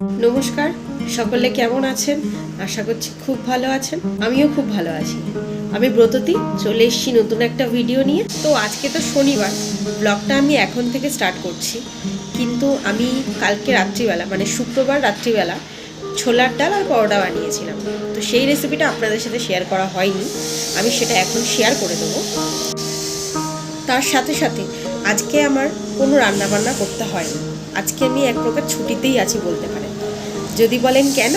নমস্কার, সকলে কেমন আছেন? আশা করছি খুব ভালো আছেন, আমিও খুব ভালো আছি। আমি ব্রততী, চলে এসেছি নতুন একটা ভিডিও নিয়ে। তো আজকে তো শনিবার, ব্লগটা আমি এখন থেকে স্টার্ট করছি। কিন্তু আমি কালকে রাত্রিবেলা মানে শুক্রবার রাত্রিবেলা, ছোলার ডাল আর পরোটা বানিয়েছিলাম। তো সেই রেসিপিটা আপনাদের সাথে শেয়ার করা হয়নি, আমি সেটা এখন শেয়ার করে দেবো। তার সাথে সাথে, আজকে আমার কোনো রান্না বান্না করতে হয়নি। আজকে আমি এক প্রকার ছুটিতেই আছি বলতে পারেন। যদি বলেন কেন?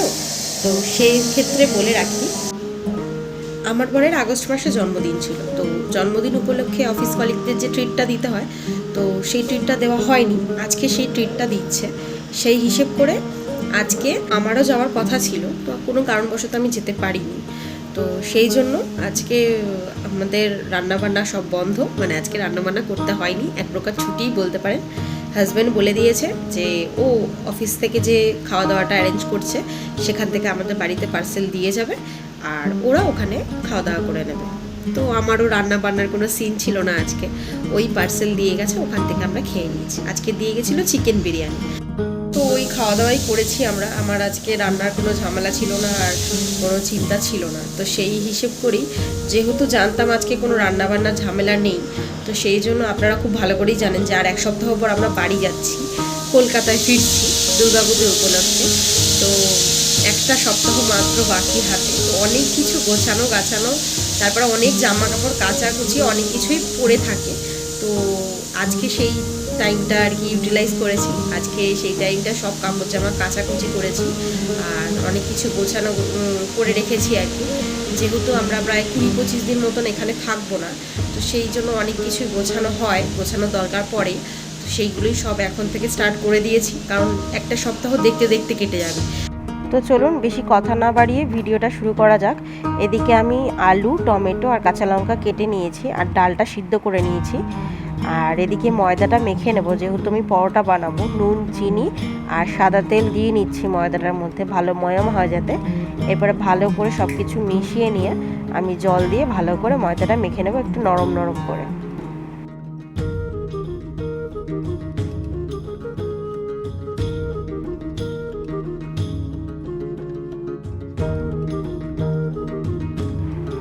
তো সেই ক্ষেত্রে বলে রাখি, আমার বরের আগস্ট মাসে জন্মদিন ছিল। তো জন্মদিন উপলক্ষে অফিস কলিগদের যে ট্রিটটা দিতে হয়, তো সেই ট্রিটটা দেওয়া হয়নি। আজকে সেই ট্রিটটা দিচ্ছে। সেই হিসেব করে আজকে আমারও যাওয়ার কথা ছিল, তো কোনো কারণবশত আমি যেতে পারিনি। তো সেই জন্য আজকে আমাদের রান্নাবান্না সব বন্ধ। মানে আজকে রান্নাবান্না করতে হয়নি। এক প্রকার ছুটিই বলতে পারেন। হাজব্যান্ড বলে দিয়েছে যে, ও অফিস থেকে যে খাওয়া দাওয়াটা অ্যারেঞ্জ করছে, সেখান থেকে আমাদের বাড়িতে পার্সেল দিয়ে যাবে আর ওরা ওখানে খাওয়া দাওয়া করে নেবে। তো আমারও রান্না বান্নার কোনো সিন ছিল না আজকে। ওই পার্সেল দিয়ে গেছে, ওখান থেকে আমরা খেয়ে নিয়েছি। আজকে দিয়ে গেছিল চিকেন বিরিয়ানি। খাওয়া দাওয়াই করেছি আমরা। আমার আজকে রান্নার কোনো ঝামেলা ছিল না আর কোনো চিন্তা ছিল না। তো সেই হিসেব করি যেহেতু জানতাম আজকে কোনো রান্না বান্নার ঝামেলা নেই, তো সেই জন্য আপনারা খুব ভালো করেই জানেন যে আর এক সপ্তাহ পর আমরা বাড়ি যাচ্ছি, কলকাতায় ফিরছি দুর্গাপুজোর উপলক্ষে। তো একটা সপ্তাহ মাত্র বাকি হাতে। তো অনেক কিছু গোছানো গাছানো তারপরে অনেক জামা কাপড় কাচাকুচি, অনেক কিছুই পরে থাকে। তো আজকে সেই টাইমটা আর কি ইউটিলাইজ করেছি। আজকে সেই টাইমটা সব কাপড় জামা কাচাকুচি করেছি আর অনেক কিছু গোছানো করে রেখেছি আর কি। যেহেতু আমরা প্রায় কুড়ি পঁচিশ দিন মতন এখানে থাকব না, তো সেই জন্য অনেক কিছুই গোছানো হয়, গোছানো দরকার পড়ে। তো সেইগুলোই সব এখন থেকে স্টার্ট করে দিয়েছি, কারণ একটা সপ্তাহ দেখতে দেখতে কেটে যাবে। তো চলুন বেশি কথা না বাড়িয়ে ভিডিওটা শুরু করা যাক। এদিকে আমি আলু, টমেটো আর কাঁচা লঙ্কা কেটে নিয়েছি আর ডালটা সিদ্ধ করে নিয়েছি। আর এদিকে ময়দাটা মেখে নেব, যেহেতু আমি পরোটা বানাবো, নুন, চিনি আর সাদা তেল দিয়ে নিচ্ছি ময়দাটার মধ্যে, ভালো ময়ম হয় যাতে। এরপরে ভালো করে সব কিছু মিশিয়ে নিয়ে আমি জল দিয়ে ভালো করে ময়দাটা মেখে নেব একটু নরম নরম করে।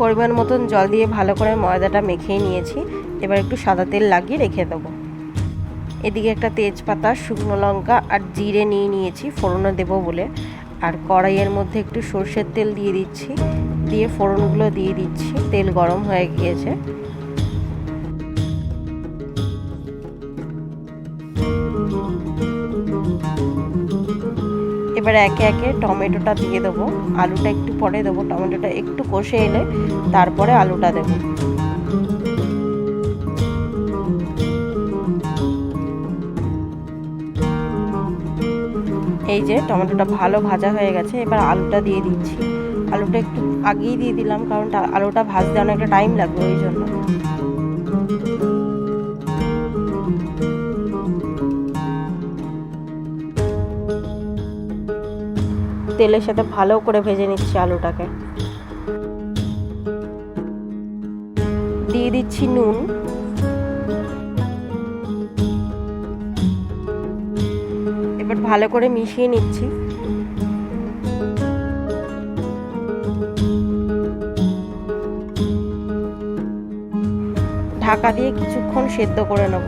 পরিমাণ মতন জল দিয়ে ভালো করে ময়দাটা মেখে নিয়েছি। এবার একটু সাদা তেল লাগিয়ে রেখে দেবো। এদিকে একটা তেজপাতা, শুকনো লঙ্কা আর জিরে নিয়ে নিয়েছি ফোড়নে দেবো বলে। আর কড়াইয়ের মধ্যে একটু সর্ষের তেল দিয়ে দিচ্ছি। দিয়ে ফোড়নগুলো দিয়ে দিচ্ছি, তেল গরম হয়ে গিয়েছে। এবার একে একে টমেটোটা দিয়ে দেবো। আলুটা একটু পরে দেবো, টমেটোটা একটু কষে এলে তারপরে আলুটা দেবো। এই যে টমেটোটা ভালো ভাজা হয়ে গেছে, এবার আলুটা দিয়ে দিচ্ছি। আলুটা একটু আগেই দিয়ে দিলাম, কারণ আলুটা ভাজতে অনেকটা টাইম লাগবে ওই জন্য। তেলের সাথে ভালো করে ভেজে নিচ্ছি আলুটাকে। দিয়ে দিচ্ছি নুন। ভালো করে মিশিয়ে নিচ্ছি। ঢাকা দিয়ে কিছুক্ষণ সেদ্ধ করে নেব।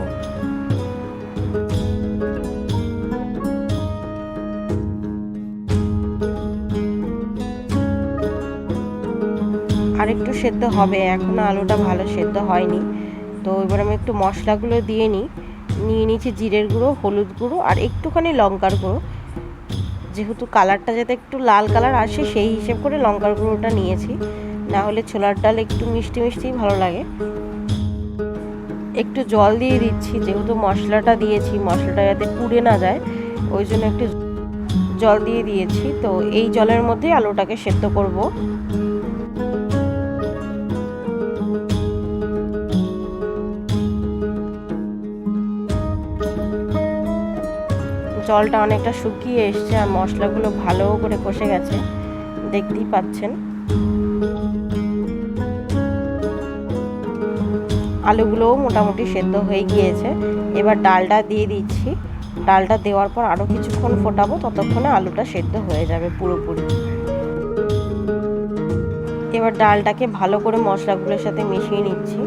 আর একটু সেদ্ধ হবে, এখনও আলুটা ভালো সেদ্ধ হয়নি। তো এবার আমি একটু মশলাগুলো দিয়ে নিই। নিয়ে নিয়েছি জিরের গুঁড়ো, হলুদ গুঁড়ো আর একটুখানি লঙ্কার গুঁড়ো। যেহেতু কালারটা যাতে একটু লাল কালার আসে, সেই হিসেব করে লঙ্কার গুঁড়োটা নিয়েছি। না হলে ছোলার ডাল একটু মিষ্টি মিষ্টিই ভালো লাগে। একটু জল দিয়ে দিচ্ছি, যেহেতু মশলাটা দিয়েছি, মশলাটা যাতে পুড়ে না যায়, ওই জন্য একটু জল দিয়ে দিয়েছি। তো এই জলের মধ্যেই আলুটাকে সেদ্ধ করব। জলটা অনেকটা শুকিয়ে এসছে আর মশলাগুলো ভালো করে কষে গেছে। দেখতেই পাচ্ছেন। আলুগুলোও মোটামুটি সেদ্ধ হয়ে গিয়েছে। এবার ডালটা দিয়ে দিচ্ছি। ডালটা দেওয়ার পর আরও কিছুক্ষণ ফোটাবো, ততক্ষণে আলুটা সেদ্ধ হয়ে যাবে পুরোপুরি। এবার ডালটাকে ভালো করে মশলাগুলোর সাথে মিশিয়ে নিচ্ছি।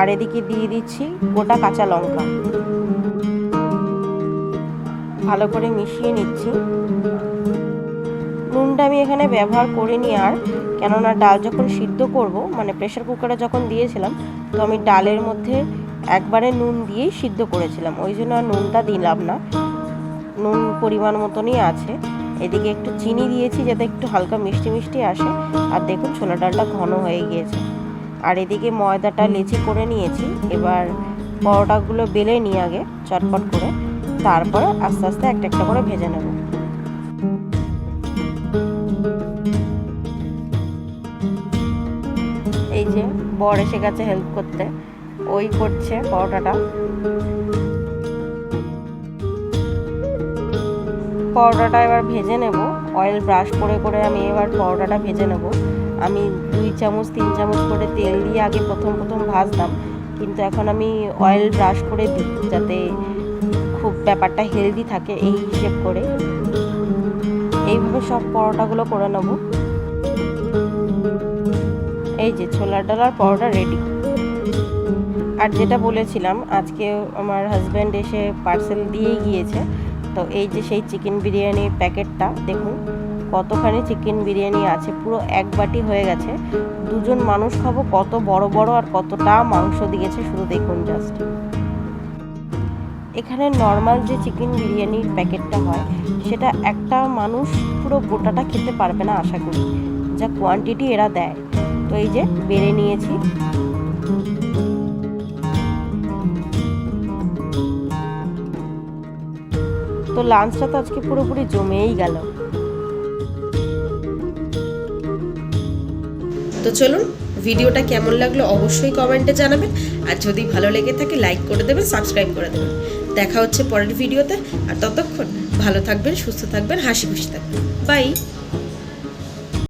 আর এদিকে দিয়ে দিচ্ছি গোটা কাঁচা লঙ্কা। ভালো করে মিশিয়ে নিচ্ছি। নুনটা আমি এখানে ব্যবহার করিনি আর, কেননা ডাল যখন সিদ্ধ করব মানে প্রেশার কুকারে যখন দিয়েছিলাম, তো আমি ডালের মধ্যে একবারে নুন দিয়েই সিদ্ধ করেছিলাম। ওই জন্য আর নুনটা দিলাম না। নুন পরিমাণ মতনই আছে। এদিকে একটু চিনি দিয়েছি যাতে একটু হালকা মিষ্টি মিষ্টি আসে। আর দেখুন, ছোলা ডালটা ঘন হয়ে গিয়েছে। আর এদিকে ময়দাটা লেচি করে নিয়েছি। এবার পরোটাগুলো বেলে নিই আগে, চটপট করে। তারপর আস্তে আস্তে একটা একটা করে ভেজে নেব। এই যে বর এসে গেছে হেল্প করতে। ওই করছে পরোটাটা। পরোটাটা এবার ভেজে নেব। অয়েল ব্রাশ করে করে আমি এবার পরোটাটা ভেজে নেব। আমি দুই চামচ, তিন চামচ করে তেল দিয়ে আগে প্রথম প্রথম ভাজতাম। কিন্তু এখন আমি অয়েল ব্রাশ করে দিই যাতে খুব ব্যাপারটা হেলদি থাকে এই হিসেব করে। এইভাবে সব পরোটাগুলো করে নেব। এই যে ছোলার ডালার পরোটা রেডি আর যেটা বলেছিলাম, আজকে আমার হাজব্যান্ড এসে পার্সেল দিয়ে গিয়েছে। তো এই যে সেই চিকেন বিরিয়ানির প্যাকেটটা, দেখুন। কতখানি চিকেন বিরিয়ানি আছে, পুরো এক বাটি হয়ে গেছে। দুজন মানুষ খাব, কত বড় বড় আর কতটা মাংস দিয়েছে, শুধু দেখুন জাস্ট এখানে নর্মাল যে চিকেন বিরিয়ানির প্যাকেটটা হয়, সেটা একটা মানুষ পুরো গোটাটা খেতে পারবে না, আশা করি। যা কোয়ান্টিটি এরা দেয়। তো এই যে বেড়ে নিয়েছি। তো লাঞ্চটা তো আজকে পুরোপুরি জমেই গেল। তো চলুন, ভিডিওটা কেমন লাগল অবশ্যই কমেন্টে জানাবেন। আর যদি ভালো লেগে থাকে লাইক করে দেবেন সাবস্ক্রাইব করে দেবেন। দেখা হচ্ছে পরের ভিডিওতে। আর ততক্ষণ ভালো থাকবেন, সুস্থ থাকবেন, হাসি খুশি থাকবেন। বাই